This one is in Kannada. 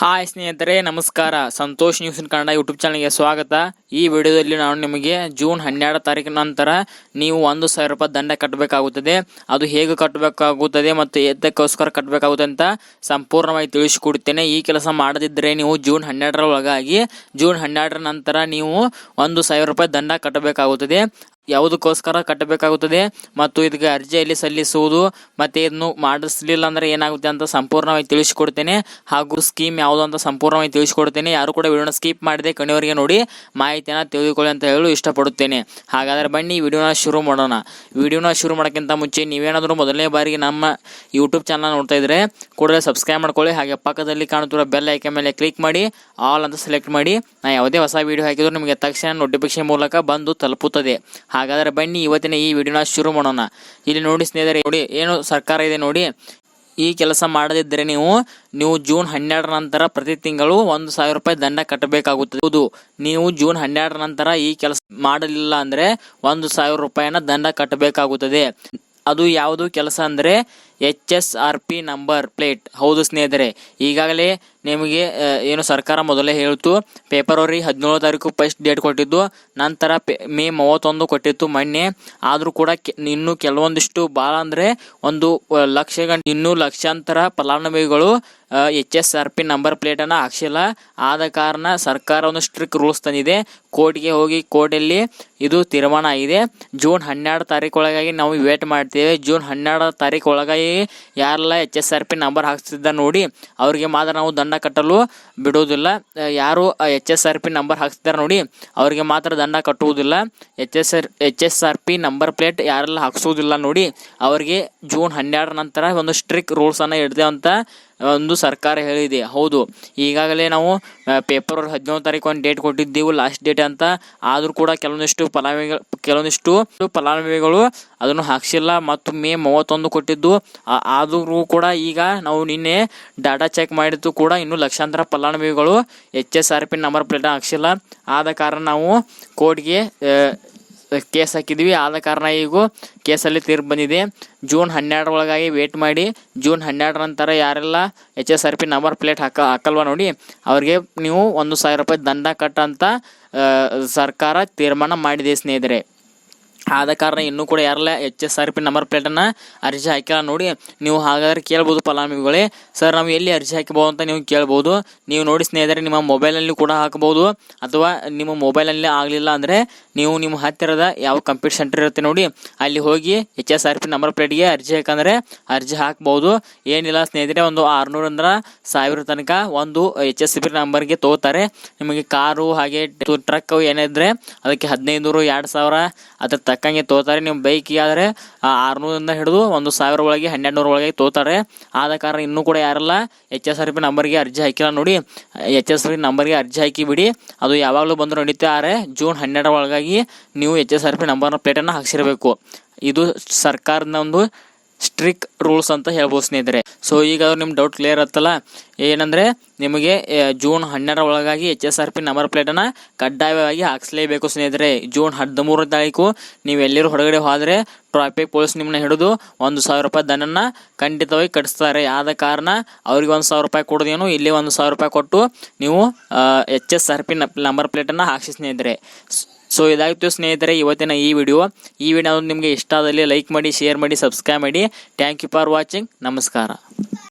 ಹಾಯ್ ಸ್ನೇಹಿತರೆ, ನಮಸ್ಕಾರ. Santosh news in Kannada YouTube ಚಾನಲ್ಗೆ ಸ್ವಾಗತ. ಈ ವಿಡಿಯೋದಲ್ಲಿ ನಾನು ನಿಮಗೆ ಜೂನ್ ಹನ್ನೆರಡು ತಾರೀಕಿನ ನಂತರ ನೀವು ಒಂದು ಸಾವಿರ ರೂಪಾಯಿ ದಂಡ ಕಟ್ಟಬೇಕಾಗುತ್ತದೆ. ಅದು ಹೇಗೆ ಕಟ್ಟಬೇಕಾಗುತ್ತದೆ ಮತ್ತು ಎದ್ದಕ್ಕೋಸ್ಕರ ಕಟ್ಟಬೇಕಾಗುತ್ತೆ ಅಂತ ಸಂಪೂರ್ಣವಾಗಿ ತಿಳಿಸಿಕೊಡುತ್ತೇನೆ. ಈ ಕೆಲಸ ಮಾಡದಿದ್ದರೆ ನೀವು ಜೂನ್ ಹನ್ನೆರಡರ ಒಳಗಾಗಿ ಜೂನ್ ಹನ್ನೆರಡರ ನಂತರ ನೀವು ಒಂದು ಸಾವಿರ ರೂಪಾಯಿ ದಂಡ ಕಟ್ಟಬೇಕಾಗುತ್ತದೆ. ಯಾವುದಕ್ಕೋಸ್ಕರ ಕಟ್ಟಬೇಕಾಗುತ್ತದೆ ಮತ್ತು ಇದಕ್ಕೆ ಅರ್ಜಿಯಲ್ಲಿ ಸಲ್ಲಿಸುವುದು ಮತ್ತು ಇದನ್ನು ಮಾಡಿಸಲಿಲ್ಲ ಅಂದ್ರೆ ಏನಾಗುತ್ತೆ ಅಂತ ಸಂಪೂರ್ಣವಾಗಿ ತಿಳಿಸಿಕೊಡ್ತೇನೆ. ಹಾಗೂ ಸ್ಕೀಮ್ ಯಾವುದು ಅಂತ ಸಂಪೂರ್ಣವಾಗಿ ತಿಳಿಸಿಕೊಡ್ತೇನೆ. ಯಾರು ಕೂಡ ವಿಡಿಯೋನ ಸ್ಕಿಪ್ ಮಾಡಿದೆ ಕಣಿವರಿಗೆ ನೋಡಿ ಮಾಹಿತಿಯನ್ನು ತಿಳಿದುಕೊಳ್ಳಿ ಅಂತ ಹೇಳಲು ಇಷ್ಟಪಡುತ್ತೇನೆ. ಹಾಗಾದರೆ ಬನ್ನಿ ವಿಡಿಯೋನ ಶುರು ಮಾಡೋಣ. ವಿಡಿಯೋನ ಶುರು ಮಾಡೋಕ್ಕಿಂತ ಮುಂಚೆ ನೀವೇನಾದರೂ ಮೊದಲನೇ ಬಾರಿಗೆ ನಮ್ಮ ಯೂಟ್ಯೂಬ್ ಚಾನಲ್ ನೋಡ್ತಾ ಇದ್ರೆ ಕೂಡಲೇ ಸಬ್ಸ್ಕ್ರೈಬ್ ಮಾಡ್ಕೊಳ್ಳಿ. ಹಾಗೆ ಪಕ್ಕದಲ್ಲಿ ಕಾಣುತ್ತಿರೋ ಬೆಲ್ ಐಕೆ ಮೇಲೆ ಕ್ಲಿಕ್ ಮಾಡಿ ಆಲ್ ಅಂತ ಸೆಲೆಕ್ಟ್ ಮಾಡಿ. ನಾನು ಯಾವುದೇ ಹೊಸ ವಿಡಿಯೋ ಹಾಕಿದ್ರು ನಿಮಗೆ ತಕ್ಷಣ ನೋಟಿಫಿಕೇಶನ್ ಮೂಲಕ ಬಂದು ತಲುಪುತ್ತದೆ. ಹಾಗಾದರೆ ಬನ್ನಿ ಇವತ್ತಿನ ಈ ವಿಡಿಯೋನ ಶುರು ಮಾಡೋಣ. ಇಲ್ಲಿ ನೋಡಿ ಸ್ನೇಹಿತರೆ, ನೋಡಿ ಏನು ಸರ್ಕಾರ ಇದೆ ನೋಡಿ. ಈ ಕೆಲಸ ಮಾಡದಿದ್ದರೆ ನೀವು ನೀವು ಜೂನ್ ಹನ್ನೆರಡರ ನಂತರ ಪ್ರತಿ ತಿಂಗಳು ಒಂದು ಸಾವಿರ ರೂಪಾಯಿ ದಂಡ ಕಟ್ಟಬೇಕಾಗುತ್ತದೆ. ಹೌದು, ನೀವು ಜೂನ್ ಹನ್ನೆರಡರ ನಂತರ ಈ ಕೆಲಸ ಮಾಡಲಿಲ್ಲ ಅಂದರೆ ಒಂದು ಸಾವಿರ ರೂಪಾಯಿನ ದಂಡ ಕಟ್ಟಬೇಕಾಗುತ್ತದೆ. ಅದು ಯಾವುದು ಕೆಲಸ ಅಂದರೆ H S R P number plate. ಹೌದು ಸ್ನೇಹಿತರೆ, ಈಗಾಗಲೇ ನಿಮಗೆ ಏನು ಸರ್ಕಾರ ಮೊದಲೇ ಹೇಳ್ತು ಫೆಬ್ರವರಿ ಹದಿನೇಳು ತಾರೀಕು ಫಸ್ಟ್ ಡೇಟ್ ಕೊಟ್ಟಿದ್ದು, ನಂತರ ಮೇ ಮೂವತ್ತೊಂದು ಕೊಟ್ಟಿತ್ತು ಮೊನ್ನೆ. ಆದರೂ ಕೂಡ ಇನ್ನೂ ಕೆಲವೊಂದಿಷ್ಟು ಭಾಳ ಅಂದರೆ ಒಂದು ಲಕ್ಷ ಗಂಟೆ ಇನ್ನೂ ಲಕ್ಷಾಂತರ ಫಲಾನುಭವಿಗಳು H S R P number ಪ್ಲೇಟನ್ನು ಹಾಕ್ಸಿಲ್ಲ. ಆದ ಕಾರಣ ಸರ್ಕಾರ ಒಂದು ಸ್ಟ್ರಿಕ್ ರೂಲ್ಸ್ ತಂದಿದೆ. ಕೋರ್ಟ್ಗೆ ಹೋಗಿ ಕೋರ್ಟಲ್ಲಿ ಇದು ತೀರ್ಮಾನ ಆಗಿದೆ. ಜೂನ್ ಹನ್ನೆರಡು ತಾರೀಕು ಒಳಗಾಗಿ ನಾವು ವೇಟ್ ಮಾಡ್ತೇವೆ. ಜೂನ್ ಹನ್ನೆರಡು ತಾರೀಕು ಒಳಗಾಗಿ ಯಾರೆಲ್ಲ H S R P number ಹಾಕ್ತಿದ್ದ ನೋಡಿ, ಅವರಿಗೆ ಮಾತ್ರ ನಾವು ದಂಡ ಕಟ್ಟಲು ಬಿಡುವುದಿಲ್ಲ. ಯಾರು H S R P number ಹಾಕ್ತಿದ್ದಾರೆ ನೋಡಿ, ಅವರಿಗೆ ಮಾತ್ರ ದಂಡ ಕಟ್ಟುವುದಿಲ್ಲ. H S R, H S R P number plate ಯಾರೆಲ್ಲ ಹಾಕ್ಸೋದಿಲ್ಲ ನೋಡಿ, ಅವರಿಗೆ ಜೂನ್ ಹನ್ನೆರಡರ ನಂತರ ಒಂದು ಸ್ಟ್ರಿಕ್ ರೂಲ್ಸನ್ನು ಇಡ್ತೇವೆ ಅಂತ ಒಂದು ಸರ್ಕಾರ ಹೇಳಿದೆ. ಹೌದು. ಈಗಾಗಲೇ ನಾವು ಪೇಪರ್ ಹದಿನೇಳು ತಾರೀಕು ಒಂದು ಡೇಟ್ ಕೊಟ್ಟಿದ್ದೆವು ಲಾಸ್ಟ್ ಡೇಟ್ ಅಂತ. ಆದರೂ ಕೂಡ ಕೆಲವೊಂದಿಷ್ಟು ಫಲಾನುಭವಿಗಳು ಕೆಲವೊಂದಿಷ್ಟು ಫಲಾನುಭವಿಗಳು ಅದನ್ನು ಹಾಕ್ಸಿಲ್ಲ ಮತ್ತು ಮೇ ಮೂವತ್ತೊಂದು ಕೊಟ್ಟಿದ್ದು. ಆದರೂ ಕೂಡ ಈಗ ನಾವು ನಿನ್ನೆ ಡಾಟಾ ಚೆಕ್ ಮಾಡಿದ್ದು ಕೂಡ ಇನ್ನೂ ಲಕ್ಷಾಂತರ ಫಲಾನುಭವಿಗಳು H S R P number plate ಹಾಕ್ಸಿಲ್ಲ. ಆದ ಕಾರಣ ನಾವು ಕೋರ್ಟ್ಗೆ ಕೇಸ್ ಹಾಕಿದ್ವಿ. ಆದ ಕಾರಣ ಈಗ ಕೇಸಲ್ಲಿ ತೀರ್ಪು ಬಂದಿದೆ. ಜೂನ್ ಹನ್ನೆರಡರ ಒಳಗಾಗಿ ವೇಟ್ ಮಾಡಿ. ಜೂನ್ ಹನ್ನೆರಡರ ನಂತರ ಯಾರೆಲ್ಲ H S R P number plate ಹಾಕ, ಹಾಕಲ್ವ ನೋಡಿ, ಅವ್ರಿಗೆ ನೀವು ಒಂದು ಸಾವಿರ ರೂಪಾಯಿ ದಂಡ ಕಟ್ಟಂತ ಸರ್ಕಾರ ತೀರ್ಮಾನ ಮಾಡಿದೆ ಸ್ನೇಹಿತರೆ. ಆದ ಕಾರಣ ಇನ್ನೂ ಕೂಡ ಯಾರಲ್ಲ H S R P number ಪ್ಲೇಟನ್ನು ಅರ್ಜಿ ಹಾಕಿಲ್ಲ ನೋಡಿ. ನೀವು ಹಾಗಾದ್ರೆ ಕೇಳ್ಬೋದು ಫಲಾನುಭವಿಗಳೇ. ಸರ್ ನಾವು ಎಲ್ಲಿ ಅರ್ಜಿ ಹಾಕಬಹುದು ಅಂತ ನೀವು ಕೇಳ್ಬೋದು. ನೀವು ನೋಡಿ ಸ್ನೇಹಿತರೆ, ನಿಮ್ಮ ಮೊಬೈಲಲ್ಲಿ ಕೂಡ ಹಾಕಬಹುದು ಅಥವಾ ನಿಮ್ಮ ಮೊಬೈಲಲ್ಲಿ ಆಗಲಿಲ್ಲ ಅಂದರೆ ನೀವು ನಿಮ್ಮ ಹತ್ತಿರದ ಯಾವ ಕಂಪ್ಯೂಟರ್ ಸೆಂಟರ್ ಇರುತ್ತೆ ನೋಡಿ, ಅಲ್ಲಿ ಹೋಗಿ H S R P number ಪ್ಲೇಟ್ಗೆ ಅರ್ಜಿ ಹಾಕಂದ್ರೆ ಅರ್ಜಿ ಹಾಕ್ಬೋದು. ಏನಿಲ್ಲ ಸ್ನೇಹಿತರೆ, ಒಂದು ಆರುನೂರಿಂದ ಸಾವಿರ ತನಕ ಒಂದು ಎಚ್ ಎಸ್ ಪಿ ನಂಬರ್ಗೆ ತಗೋತಾರೆ. ನಿಮಗೆ ಕಾರು ಹಾಗೆ ಟ್ರಕ್ ಏನಿದ್ರೆ ಅದಕ್ಕೆ ಹದಿನೈದು ನೂರು ಎರಡು ಸಾವಿರ, ಅದ್ರ ತಕ್ಕಂಗೆ ತೋತಾರೆ. ನೀವು ಬೈಕಿಗೆ ಆದರೆ ಆರುನೂರಿಂದ ಹಿಡಿದು ಒಂದು ಸಾವಿರ ಒಳಗೆ ಹನ್ನೆರಡು ನೂರ ಒಳಗೆ ತೋತಾರೆ ಆದ ಕಾರಣ ಇನ್ನೂ ಕೂಡ ಯಾರೆಲ್ಲ, ಎಚ್ ಎಸ್ ಆರ್ ಪಿ ನಂಬರ್ಗೆ ಅರ್ಜಿ ಹಾಕಿಲ್ಲ ನೋಡಿ. ಎಚ್ ಎಸ್ ಆರ್ ಪಿ ನಂಬರ್ಗೆ ಅರ್ಜಿ ಹಾಕಿ ಬಿಡಿ ಅದು ಯಾವಾಗಲೂ ಬಂದರೂ ಆದರೆ ಜೂನ್ ಹನ್ನೆರಡರ ಒಳಗಾಗಿ ನೀವು ಎಚ್ ಎಸ್ ಆರ್ ಪಿ ನಂಬರ್ನ ಪ್ಲೇಟನ್ನು ಹಾಕ್ಸಿರಬೇಕು. ಇದು ಸರ್ಕಾರದ ಒಂದು ಸ್ಟ್ರಿಕ್ ರೂಲ್ಸ್ ಅಂತ ಹೇಳ್ಬೋದು ಸ್ನೇಹಿತರೆ. ಸೊ ಈಗ ನಿಮ್ಮ ಡೌಟ್ ಕ್ಲಿಯರ್ ಆತ್ತಲ್ಲ? ಏನಂದರೆ, ನಿಮಗೆ ಜೂನ್ ಹನ್ನೆರಡರ ಒಳಗಾಗಿ H S R P number ಪ್ಲೇಟನ್ನು ಕಡ್ಡಾಯವಾಗಿ ಹಾಕ್ಸಲೇಬೇಕು ಸ್ನೇಹಿತರೆ. ಜೂನ್ ಹದಿಮೂರು ತಾರೀಕು ನೀವು ಎಲ್ಲರೂ ಹೊರಗಡೆ ಹೋದರೆ ಟ್ರಾಫಿಕ್ ಪೊಲೀಸ್ ನಿಮ್ಮನ್ನ ಹಿಡಿದು ಒಂದು ಸಾವಿರ ರೂಪಾಯಿ ದನನ್ನು ಖಂಡಿತವಾಗಿ ಕಟ್ಟಿಸ್ತಾರೆ ಆದ ಕಾರಣ ಅವ್ರಿಗೆ ಒಂದು ಸಾವಿರ ರೂಪಾಯಿ ಕೊಡೋದೇನು? ಇಲ್ಲಿ ಒಂದು ಸಾವಿರ ರೂಪಾಯಿ ಕೊಟ್ಟು ನೀವು H S R P number ಪ್ಲೇಟನ್ನು ಹಾಕ್ಸಿ ಸ್ನೇಹಿತರೆ. ಸೊ ಇದಾಗಿತ್ತು ಸ್ನೇಹಿತರೆ, ಇವತ್ತಿನ ಈ ವಿಡಿಯೋ ಈ ವಿಡಿಯೋ ನಿಮಗೆ ಇಷ್ಟ ಆದಲ್ಲಿ ಲೈಕ್ ಮಾಡಿ ಶೇರ್ ಮಾಡಿ ಸಬ್ಸ್ಕ್ರೈಬ್ ಮಾಡಿ. ಥ್ಯಾಂಕ್ ಯು ಫಾರ್ ವಾಚಿಂಗ್ ನಮಸ್ಕಾರ.